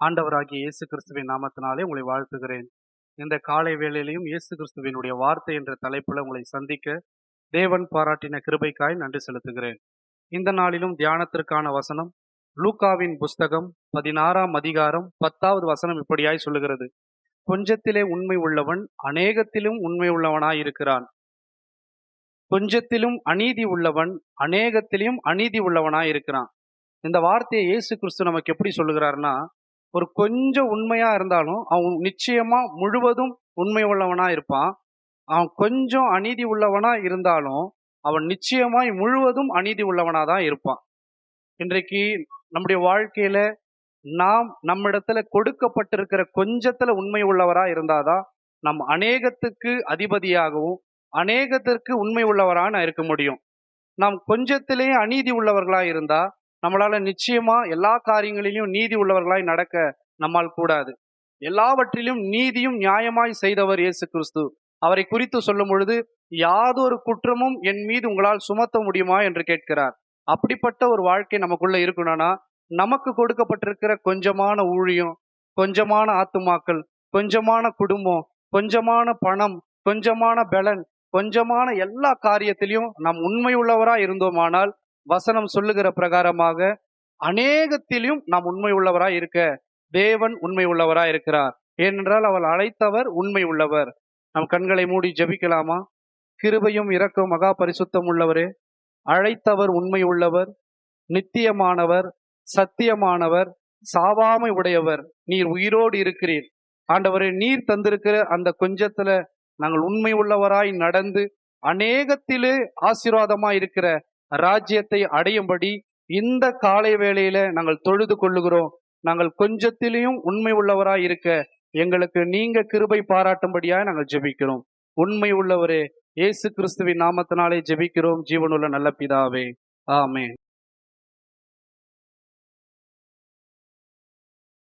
ஆண்டவராகிய இயேசு கிறிஸ்துவின் நாமத்தினாலே உங்களை வாழ்த்துகிறேன். இந்த காலை வேளையிலையும் இயேசு கிறிஸ்துவினுடைய வார்த்தை என்ற தலைப்பில் உங்களை சந்திக்க தேவன் பாராட்டின கிருபைக்காய் நன்றி செலுத்துகிறேன். இந்த நாளிலும் தியானத்திற்கான வசனம் லூக்காவின் புஸ்தகம் பதினாறாம் அதிகாரம் பத்தாவது வசனம் இப்படியாய் சொல்லுகிறது. கொஞ்சத்திலே உண்மை உள்ளவன் அநேகத்திலும் உண்மை உள்ளவனாய் இருக்கிறான். கொஞ்சத்திலும் அநீதி உள்ளவன் அநேகத்திலும் அநீதி உள்ளவனாய் இருக்கிறான். இந்த வார்த்தையை இயேசு கிறிஸ்து நமக்கு எப்படி சொல்லுகிறாருன்னா ஒரு கொஞ்சம் உண்மையா இருந்தாலும் அவன் நிச்சயமா முழுவதும் உண்மை உள்ளவனா இருப்பான். அவன் கொஞ்சம் அநீதி உள்ளவனா இருந்தாலும் அவன் நிச்சயமாய் முழுவதும் அநீதி உள்ளவனா தான் இருப்பான். இன்றைக்கு நம்முடைய வாழ்க்கையில நாம் நம்மிடத்துல கொடுக்கப்பட்டிருக்கிற கொஞ்சத்துல உண்மை உள்ளவரா இருந்தாதான் நம் அநேகத்துக்கு அதிபதியாகவும் அநேகத்திற்கு உண்மை உள்ளவராக இருக்க முடியும். நாம் கொஞ்சத்திலே அநீதி உள்ளவர்களா இருந்தா நம்மளால நிச்சயமா எல்லா காரியங்களிலும் நீதி உள்ளவர்களாய் நடக்க நம்மால் கூடாது. எல்லாவற்றிலும் நீதியும் நியாயமாய் செய்தவர் இயேசு கிறிஸ்து. அவரை குறித்து சொல்லும் பொழுது யாதொரு குற்றமும் என் மீது உங்களால் சுமத்த முடியுமா? என்று கேட்கிறார். அப்படிப்பட்ட ஒரு வாழ்க்கை நமக்குள்ள இருக்கணும்னா நமக்கு கொடுக்கப்பட்டிருக்கிற கொஞ்சமான ஊழியம் கொஞ்சமான ஆத்துமாக்கள் கொஞ்சமான குடும்பம் கொஞ்சமான பணம் கொஞ்சமான பலன் கொஞ்சமான எல்லா காரியத்திலையும் நாம் உண்மை உள்ளவரா இருந்தோமானால் வசனம் சொல்லுகிற பிரகாரமாக அநேகத்திலும் நாம் உண்மை உள்ளவராய் இருக்க தேவன் உண்மை உள்ளவராய் இருக்கிறார். ஏனென்றால் அவள் அழைத்தவர் உண்மை உள்ளவர். நம் கண்களை மூடி ஜெபிக்கலாமா? கிருபையும் இரக்கம் மகா பரிசுத்தம் உள்ளவரே. அழைத்தவர் உண்மை உள்ளவர் நித்தியமானவர் சத்தியமானவர் சாவாமை உடையவர். நீர் உயிரோடு இருக்கிறீர். ஆண்டவரே நீர் தந்திருக்கிற அந்த கொஞ்சத்துல நாங்கள் உண்மை உள்ளவராய் நடந்து அநேகத்திலே ஆசீர்வாதமா இருக்கிற ராஜ்யத்தை அடையும்படி இந்த காலை வேளையில நாங்கள் தொழுது கொள்ளுகிறோம். நாங்கள் கொஞ்சத்திலையும் உண்மை உள்ளவராய் இருக்க எங்களுக்கு நீங்க கிருபை பாராட்டும்படியா நாங்கள் ஜெபிக்கிறோம். உண்மை உள்ளவரே இயேசு கிறிஸ்துவின் நாமத்தினாலே ஜெபிக்கிறோம். ஜீவனுள்ள நல்ல பிதாவே. ஆமே